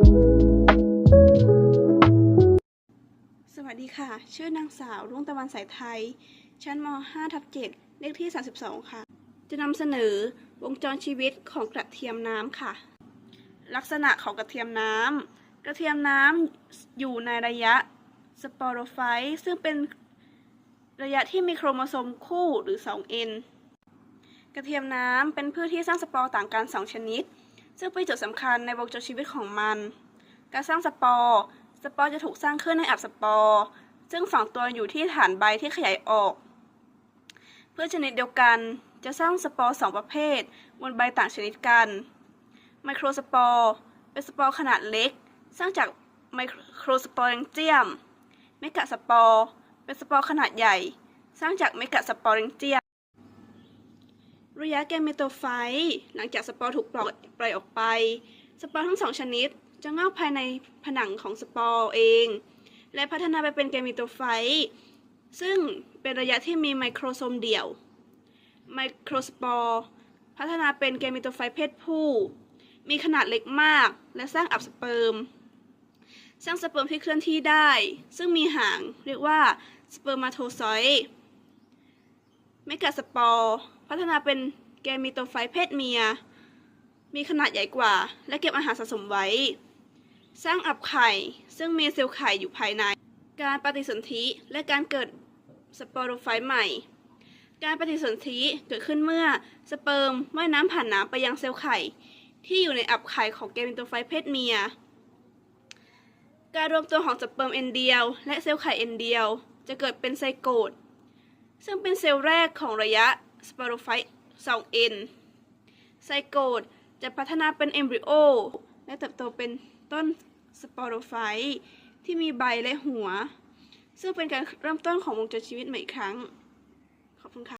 สวัสดีค่ะ ชื่อนางสาวรุ่งตะวันสายไทย ชั้นม 5 ทับ 7 เลขที่ 32 ค่ะ จะนำเสนอวงจรชีวิตของกระเทียมน้ำค่ะ ลักษณะของกระเทียมน้ำ กระเทียมน้ำอยู่ในระยะสปอโรไฟต์ซึ่งเป็นระยะที่มีโครโมโซมคู่หรือ 2n กระเทียมน้ำเป็นพืชที่สร้างสปอร์ต่างกัน 2 ชนิด ซึ่งเป็นจุดสำคัญในวงจรชีวิตของมัน การสร้างสปอร์สปอร์จะถูกสร้างขึ้นในอับสปอร์ซึ่งฝังตัวอยู่ที่ฐานใบที่ขยายออก เพื่อชนิดเดียวกันจะสร้างสปอร์สองประเภท บนใบต่างชนิดกัน ไมโครสปอร์เป็นสปอร์ขนาดเล็ก สร้างจากไมโครสปอร์เรนเจียม เมกะสปอร์เป็นสปอร์ขนาดใหญ่ สร้างจากเมกะสปอร์เรนเจียม ระยะแกเมโตไฟต์หลังจากสปอร์ถูกปล่อยปล่อยออกไป สปอร์ทั้งสองชนิดจะงอกภายในผนังของสปอร์เอง และพัฒนาไปเป็นแกเมโตไฟต์ซึ่งเป็นระยะที่มีไมโครโซมเดี่ยว ไมโครสปอร์พัฒนาเป็นแกเมโตไฟต์เพศผู้ มีขนาดเล็กมาก และสร้างอับสเปิร์มสร้างสเปิร์มที่เคลื่อนที่ได้ ซึ่งมีหางเรียกว่าสเปิร์มาโทซอยต์ เมกะสปอร์พัฒนาเป็นแกมิโตไฟเพศเมีย มีขนาดใหญ่กว่า และเก็บอาหารสะสมไว้ สร้างอับไข่ ซึ่งมีเซลล์ไข่อยู่ภายใน การปฏิสนธิและการเกิดสปอโรไฟต์ใหม่ การปฏิสนธิเกิดขึ้นเมื่อสเปิร์มว่ายน้ำผ่านน้ำไปยังเซลล์ไข่ ที่อยู่ในอับไข่ของแกมิโตไฟเพศเมีย การรวมตัวของสเปิร์มเอนเดียว และเซลล์ไข่เอนเดียว จะเกิดเป็นไซโกต ซึ่งเป็นเซลล์แรกของระยะสปอโรไฟต์ 2n ไซโกดจะพัฒนาเป็นเอมบริโอ และเติบโตเป็นต้นสปอโรไฟต์ที่มีใบและหัว ซึ่งเป็นการเริ่มต้นของวงจรชีวิตใหม่อีกครั้ง ขอบคุณค่ะ